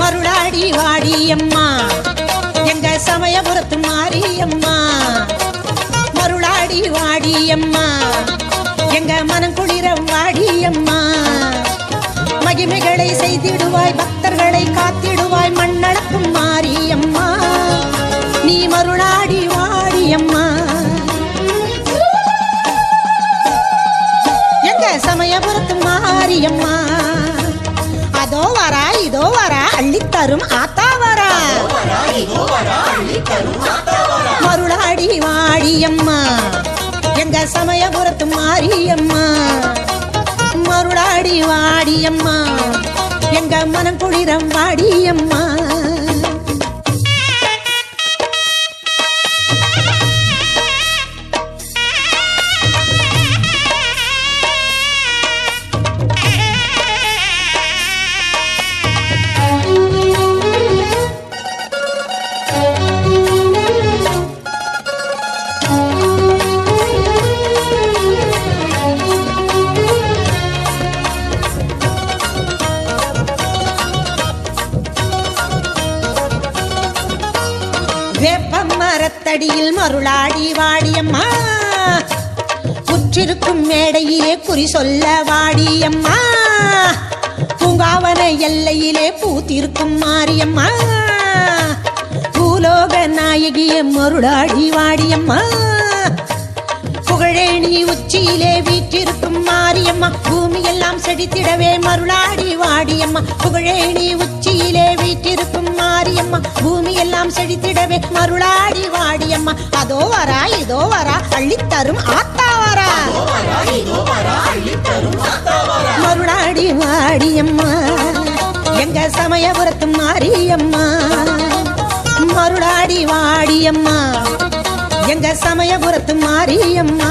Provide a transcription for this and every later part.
மருளாடி வாடி அம்மா. எங்க சமயபுரத்து மாரியம்மா. அம்மா. எங்க மனம் குளிர வாடியம்மா மகிமைகளை செய்திடுவாய் பக்தர்களை காத்திடுவாய் மண்ணளக்கும் மாரியம்மா நீ மருளாடி வாடியம்மா எங்க சமயபுரத்து மாரியம்மா அதோ வரா இதோ வரா அள்ளித்தரும் ஆத்தா வரா. மருளாடி வாடியம்மா எங்க சமயபுரத்து மாரியம்மா. மருளாடி வாடியம்மா. எங்க மனம் குளிரம் வாடியம்மா. வேப்ப மரத்தடியில் மருளாடி வாடியம்மா. உற்றிருக்கும் மேடையிலே குறி சொல்ல வாடியம்மா. பூங்காவன எல்லையிலே பூத்திருக்கும் மாரியம்மா. பூலோக நாயகிய மருளாடி வாடியம்மா. புகழேணி உச்சியிலே வீற்றிருக்கும் மாரியம்மா. பூமியெல்லாம் செடித்திடவே மருளாடி வாடியம்மா. புகழேணி உச்சியிலே வீற்றிருக்கும் அம்மா பூமி எல்லாம் செழித்திடவே மருளாடி வாடியம்மா. அதோ வரா இதோ வரா அள்ளித்தரும் ஆத்தா வரா. மருளாடி வாடியம்மா எங்க சமயபுரத்து மாரியம்மா. மருளாடி வாடியம்மா எங்க சமயபுரத்து மாரியம்மா.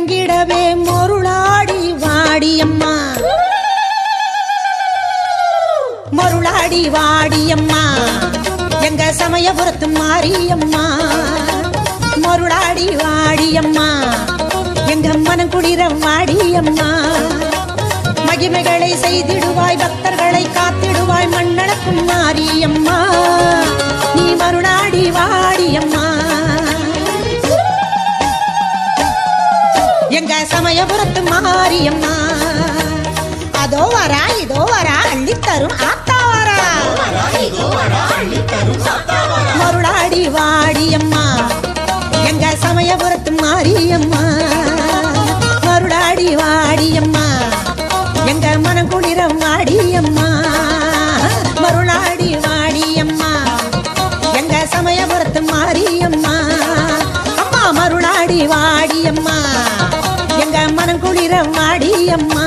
போலி முழங்கிடவே மருளாடி வாடியம்மா. மருளாடி வாடியம்மா. எங்க சமயபுரத்து மாரியம்மா. மருளாடி வாடியம்மா. எங்க மனம் குளிர வாடியம்மா. மகிமைகளை செய்திடுவாய் பக்தர்களை காத்திடுவாய் மண்ணளக்கும் மாரியம்மா. நீ மருளாடி வாடியம்மா. சமயபுரத்து மாரியம்மா. அதோ வரா இதோ வரா அள்ளித்தரும் ஆத்த. моя мама.